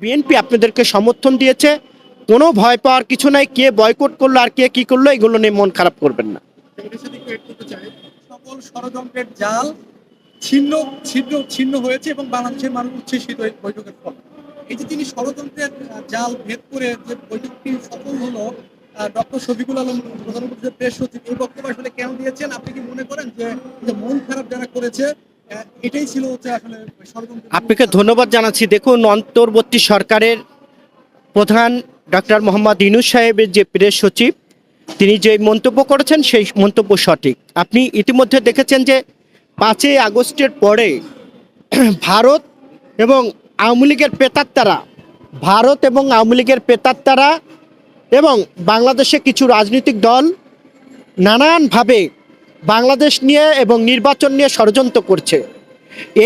BNP আপনাদেরকে সমর্থন দিয়েছে। কোনো ভয় পাওয়ার কিছু নাই, কে বয়কট করল আর কে কি করল, এগুলো নিয়ে মন খারাপ করবেন না। সকল ষড়যন্ত্রের জাল ছিন্ন ছিন্ন ছিন্ন হয়েছে এবং মানুষ এই যে তিনি ষড়যন্ত্রের জাল ভেদ করে যে হলো ডক্টর আলম বক্তব্য আসলে দিয়েছেন? আপনি কি মনে করেন যে মন খারাপ যারা করেছে আপনাকে ধন্যবাদ জানাচ্ছি। দেখুন, অন্তর্বর্তী সরকারের প্রধান ডক্টর মোহাম্মদ ইনুস সাহেবের যে প্রেস সচিব, তিনি যে মন্তব্য করেছেন, সেই মন্তব্য সঠিক। আপনি ইতিমধ্যে দেখেছেন যে পাঁচই আগস্টের পরে ভারত এবং আওয়ামী লীগের পেতাত্তারা, ভারত এবং আওয়ামী লীগের পেতাত্তারা এবং বাংলাদেশে কিছু রাজনৈতিক দল নানানভাবে বাংলাদেশ নিয়ে এবং নির্বাচন নিয়ে ষড়যন্ত্র করছে।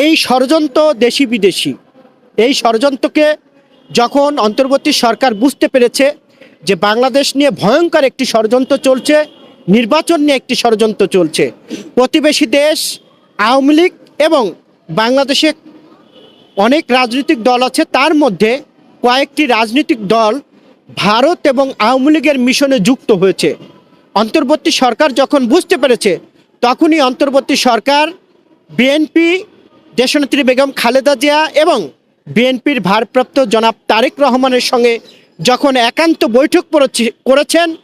এই ষড়যন্ত্র দেশি বিদেশি। এই ষড়যন্ত্রকে যখন অন্তর্বর্তী সরকার বুঝতে পেরেছে যে বাংলাদেশ নিয়ে ভয়ঙ্কর একটি ষড়যন্ত্র চলছে, নির্বাচন নিয়ে একটি ষড়যন্ত্র চলছে, প্রতিবেশী দেশ, আওয়ামী লীগ এবং বাংলাদেশে অনেক রাজনৈতিক দল আছে, তার মধ্যে কয়েকটি রাজনৈতিক দল ভারত এবং আওয়ামী লীগের মিশনে যুক্ত হয়েছে। অন্তর্বর্তী সরকার যখন বুঝতে পেরেছে তখনই অন্তর্বর্তী সরকার বিএনপি দেশনেত্রী বেগম খালেদা জিয়া এবং বিএনপির ভারপ্রাপ্ত জনাব তারেক রহমানের সঙ্গে যখন একান্ত বৈঠক করেছি- করেছেন,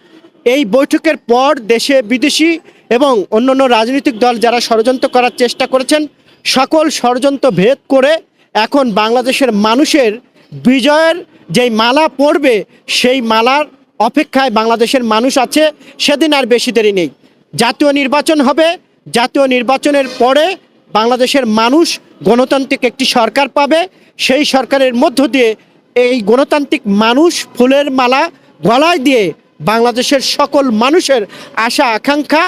এই বৈঠকের পর দেশে বিদেশি এবং অন্যান্য রাজনৈতিক দল যারা ষড়যন্ত্র করার চেষ্টা করেছেন, সকল ষড়যন্ত্র ভেদ করে এখন বাংলাদেশের মানুষের বিজয়ের যেই মালা পড়বে, সেই মালার অপেক্ষায় বাংলাদেশের মানুষ আছে, সেদিন আর বেশি দেরি নেই। জাতীয় নির্বাচন হবে। জাতীয় নির্বাচনের পরে বাংলাদেশের মানুষ গণতান্ত্রিক একটি সরকার পাবে। সেই সরকারের মধ্য দিয়ে এই গণতান্ত্রিক মানুষ ফুলের মালা গলায় দিয়ে বাংলাদেশের সকল মানুষের আশা আকাঙ্ক্ষা